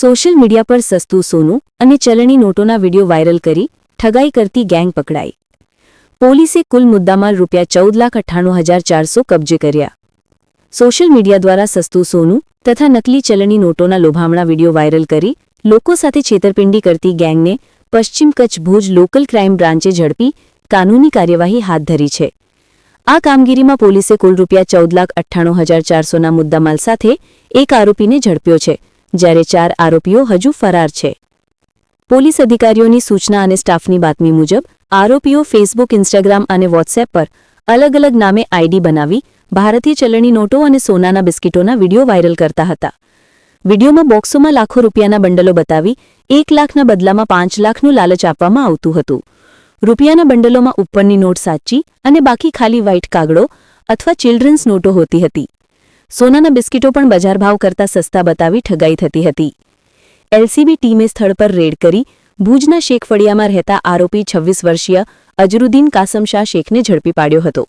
Social media પર સસ્તું સોનું અને ચલણી નોટોના વીડિયો વાયરલ કરી ઠગાઈ કરતી ગેંગ પકડાઈ. પોલીસે કુલ મુદ્દામાલ રૂપિયા ચૌદ લાખ અઠ્ઠાણું હજાર ચારસો કબજે કર્યા. સોશિયલ મીડિયા દ્વારા સસ્તું સોનું તથા નકલી ચલણી નોટોના લોભામણા વીડિયો વાયરલ કરી લોકો સાથે છેતરપિંડી કરતી ગેંગને પશ્ચિમ કચ્છ ભુજ લોકલ ક્રાઇમ બ્રાન્ચે ઝડપી કાનૂની કાર્યવાહી હાથ ધરી છે. આ કામગીરીમાં પોલીસે કુલ રૂપિયા ચૌદ લાખ અઠ્ઠાણું હજાર ચારસોના મુદ્દામાલ સાથે એક આરોપીને ઝડપ્યો છે. જ્યારે ચાર આરોપીઓ હજુ ફરાર છે. પોલીસ અધિકારીઓની સૂચના અને સ્ટાફની બાતમી મુજબ, આરોપીઓ ફેસબુક, ઇન્સ્ટાગ્રામ અને વોટ્સએપ પર અલગ અલગ નામે આઈડી બનાવી ભારતીય ચલણી નોટો અને સોનાના બિસ્કીટોના વીડિયો વાયરલ કરતા હતા. વિડીયોમાં બોક્સોમાં લાખો રૂપિયાના બંડલો બતાવી એક લાખના બદલામાં પાંચ લાખનું લાલચ આપવામાં આવતું હતું. રૂપિયાના બંડલોમાં ઉપરની નોટ સાચી અને બાકી ખાલી વ્હાઇટ કાગડો અથવા ચિલ્ડ્રન્સ નોટો હોતી હતી. સોનાના બિસ્કિટો પણ બજાર ભાવ કરતા સસ્તા બતાવી ઠગાઈ થતી હતી. એલસીબી ટીમે સ્થળ પર રેડ કરી ભુજના શેખફળિયામાં રહેતા આરોપી છવ્વીસ વર્ષીય અજરુદ્દીન કાસમશાહ શેખને ઝડપી પાડ્યો હતો.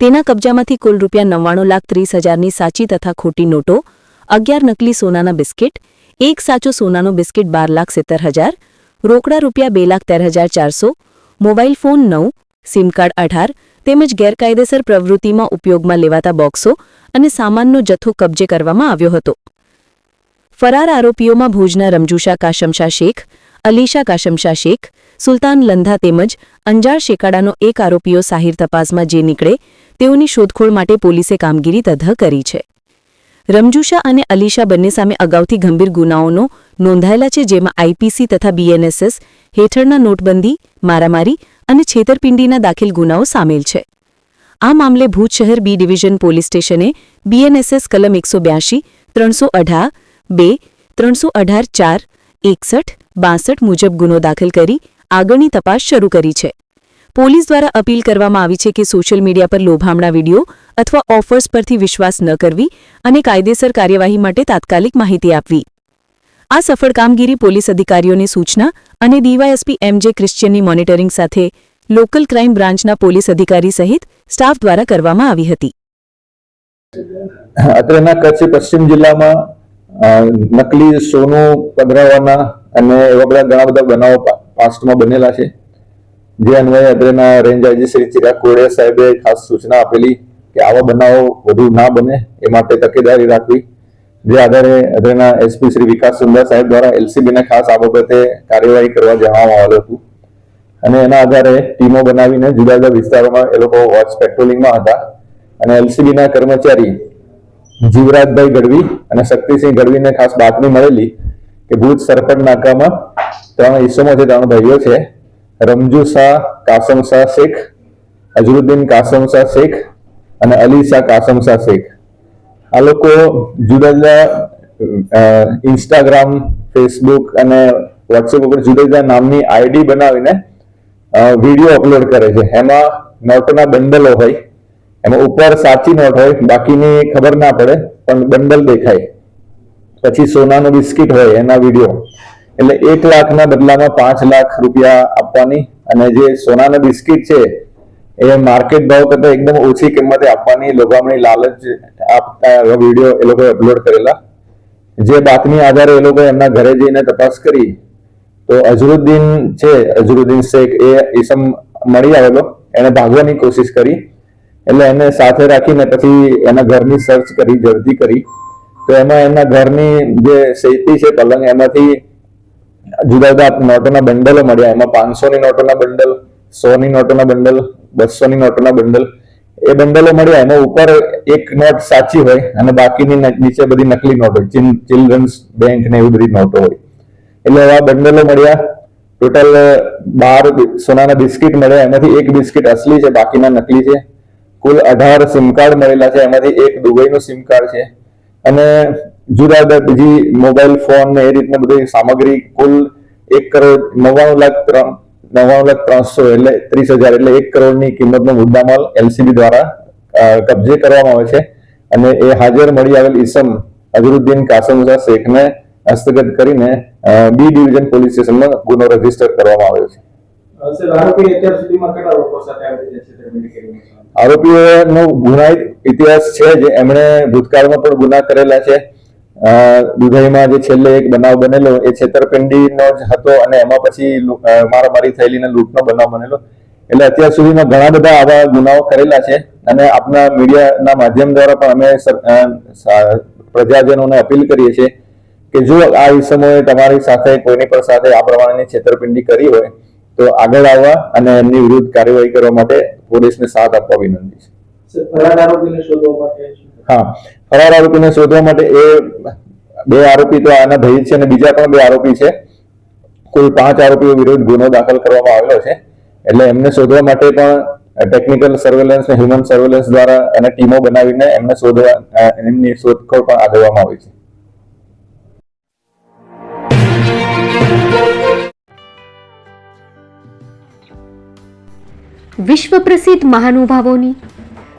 તેના કબજામાંથી કુલ રૂપિયા નવ્વાણું લાખ ત્રીસ હજારની સાચી તથા ખોટી નોટો, અગિયાર નકલી સોનાના બિસ્કિટ, એક સાચો સોનાનો બિસ્કિટ બાર લાખ સિત્તેર હજાર, રોકડા રૂપિયા બે લાખ તેર હજાર ચારસો, મોબાઈલ ફોન નવ, સિમ કાર્ડ અઢાર તેમજ ગેરકાયદેસર પ્રવૃત્તિમાં ઉપયોગમાં લેવાતા બોક્સો અને સામાનનો જથ્થો કબજે કરવામાં આવ્યો હતો. ફરાર આરોપીઓમાં ભુજના રમજુશા કાશમશા શેખ, અલીશા કાશમશા શેખ, સુલતાન લંધા તેમજ અંજાર શેકાડાનો એક આરોપીઓ સાહિર તપાસમાં જે નીકળે તેઓની શોધખોળ માટે પોલીસે કામગીરી તધ કરી છે. રમજુશા અને અલીશા બંને સામે અગાઉથી ગંભીર ગુનાઓનો નોંધાયેલા છે જેમાં આઈપીસી તથા બીએનએસએસ હેઠળના નોટબંધી, મારામારી અને છેતરપિંડીના દાખલ ગુનાઓ સામેલ છે. આ મામલે ભૂજ શહેર બી ડિવિઝન પોલીસ સ્ટેશને બીએનએસએસ કલમ એકસો બ્યાસી ત્રણસો અઢાર, બે, ત્રણસો અઢાર, ચાર, એકસઠ, બાસઠ મુજબ ગુનો દાખલ કરી આગળની તપાસ શરૂ કરી છે. પોલીસ દ્વારા અપીલ કરવામાં આવી છે કે સોશિયલ મીડિયા પર લોભામણા વીડિયો અથવા ઓફર્સ પરથી વિશ્વાસ ન કરવી અને કાયદેસર કાર્યવાહી માટે તાત્કાલિક માહિતી આપવી. આ સફળ કામગીરી પોલીસ અધિકારીઓની સૂચના અને ડીવાયએસપી એમ જે ક્રિશ્ચિયનની મોનિટરિંગ સાથે લોકલ ક્રાઇમ બ્રાન્ચના પોલીસ અધિકારી સહિત સ્ટાફ દ્વારા કરવામાં આવી હતી. અત્રેના કચ્છ પશ્ચિમ જિલ્લામાં નકલી સોનું પધરાવવાના અને એવા બધા ઘણા બધા બનાવો પાસ્ટમાં બનેલા છે. જે અન્વયે અત્રેના રેન્જ આઈજી શ્રી ચિરાગ કોડિયા સાહેબે ખાસ સૂચના આપેલી કે આવા બનાવો વધુ ના બને એ માટે તકેદારી રાખવી. જે આધારે અત્રેના એસપી શ્રી વિકાસ સુંદર સાહેબ દ્વારા એલસીબી ના ખાસ આ બાબતે કાર્યવાહી કરવા જણાવવામાં આવેલું હતું. અને એના આધારે ટીમો બનાવીને જુદા જુદા વિસ્તારોમાં એ લોકો વોચ પેટ્રોલિંગમાં હતા. અને એલસીબીના કર્મચારી જીવરાજભાઈ ગઢવી અને શક્તિસિંહ ગઢવીને ખાસ બાતમી મળેલી કે ભુજ સરપટ નાકામાં ત્રણ ઈસમો છે, ત્રણ ભાઈઓ છે. રમજુ શાહ, કાસમ શાહ શેખ અઝરુદ્દીન કાસમ શાહ શેખ અને અલી શાહ કાસમ શાહ શેખ. આ લોકો જુદા જુદા ઇન્સ્ટાગ્રામ ફેસબુક અને વોટ્સએપ ઉપર જુદા જુદા નામની આઈડી બનાવીને વીડિયો અપલોડ કરે છે. એમાં નોટોના બંડલો હોય, એમાં ઉપર સાચી નોટ હોય, બાકીની ખબર ના પડે, પણ બંડલ દેખાય. પછી સોનાનું બિસ્કિટ હોય એના વીડિયો એટલે એક લાખના બદલામાં પાંચ લાખ રૂપિયા આપવાની. અને જે સોનાના બિસ્કિટ છે એ માર્કેટ ભાવ કરતા એકદમ ઓછી કિંમતે આપવાની લોભામણી લાલચ આપતા વીડિયો એ લોકોએ અપલોડ કરેલા. જે બાતમી આધારે એ લોકો એમના ઘરે જઈને તપાસ કરી, તો અઝરુદ્દીન છે, અઝરુદ્દીન શેખ, એ ઈસમ મળી આવેલો. એને ભાગવાની કોશિશ કરી, એટલે એને સાથે રાખીને પછી એના ઘરની સર્ચ કરી જલ્દી કરી. તો એમાં એમના ઘરની જે શેતી છે, પલંગ, એમાંથી જુદા જુદા નોટોના બંડલો મળ્યા. એમાં પાંચસો ની નોટોના બંડલ સો ની નોટોના બંડલ, બસો ની નોટોના બંડલ. એ બંડલો મળ્યા, એમાં ઉપર એક નોટ સાચી હોય અને બાકીની નીચે બધી નકલી નોટ હોય ચિલ્ડ્રન્સ બેંક ને એવી બધી નોટો હોય. એટલે આ બંડલો મળ્યા. ટોટલ બાર સોનાના બિસ્કિટ મળ્યા. એમાંથી એક બિસ્કિટ અસલી છે, બાકીના નકલી છે. કુલ અઢાર સિમ કાર્ડ મળેલા છે, એમાંથી એક દુબઈનું સિમ કાર્ડ છે. અને જુદા જુદા બીજી મોબાઈલ ફોન ને એ રીતના બધી સામગ્રી કુલ એક કરોડ નવ્વાણું લાખ ત્રણ નવ્વાણું લાખ ત્રણસો એટલે ત્રીસ હજાર એટલે એક કરોડની કિંમતનો મુદ્દામાલ એલસીબી દ્વારા કબજે કરવામાં આવે છે. અને એ હાજર મળી આવેલ ઈસમ અઝરુદ્દીન કાસમ શેખને હસ્તગત કરીને બી ડિવિઝન પોલીસ સ્ટેશનમાં ગુનો રજિસ્ટર કરવામાં આવ્યો છે. આરોપીઓનો ગુનાહિત ઇતિહાસ છે જે એમણે ભૂતકાળમાં પણ ગુના કરેલા છે. દુધઈમાં જે છેલ્લે એક બનાવ બનેલો, એ છેતરપિંડીનો જ હતો અને એમાં પછી મારામારી થયેલી લૂંટનો બનાવ બનેલો. એટલે અત્યાર સુધીમાં ઘણા બધા આવા ગુનાઓ કરેલા છે અને આપના મીડિયાના માધ્યમ દ્વારા પણ અમે પ્રજાજનોને અપીલ કરીએ છીએ કે જો આ સમયે તમારી સાથે, કોઈની પણ સાથે આ પ્રમાણેની છેતરપિંડી કરી હોય, તો આગળ આવવા અને એમની વિરુદ્ધ કાર્યવાહી કરવા માટે પોલીસને સાથ આપવા વિનંતી છે. હા. ફરાર આરોપીને શોધવા માટે એ બે આરોપી તો આના ભાઈ છે અને બીજા પણ બે આરોપી છે. કુલ પાંચ આરોપીઓ વિરુદ્ધ ગુનો દાખલ કરવામાં આવેલો છે. એટલે એમને શોધવા માટે પણ ટેકનિકલ સર્વેલન્સ ને હ્યુમન સર્વેલન્સ દ્વારા અને ટીમો બનાવીને એમને શોધવા એમની શોધખોળ પણ આદરવામાં આવી છે. વિશ્વ પ્રસિદ્ધ મહાનુભાવોની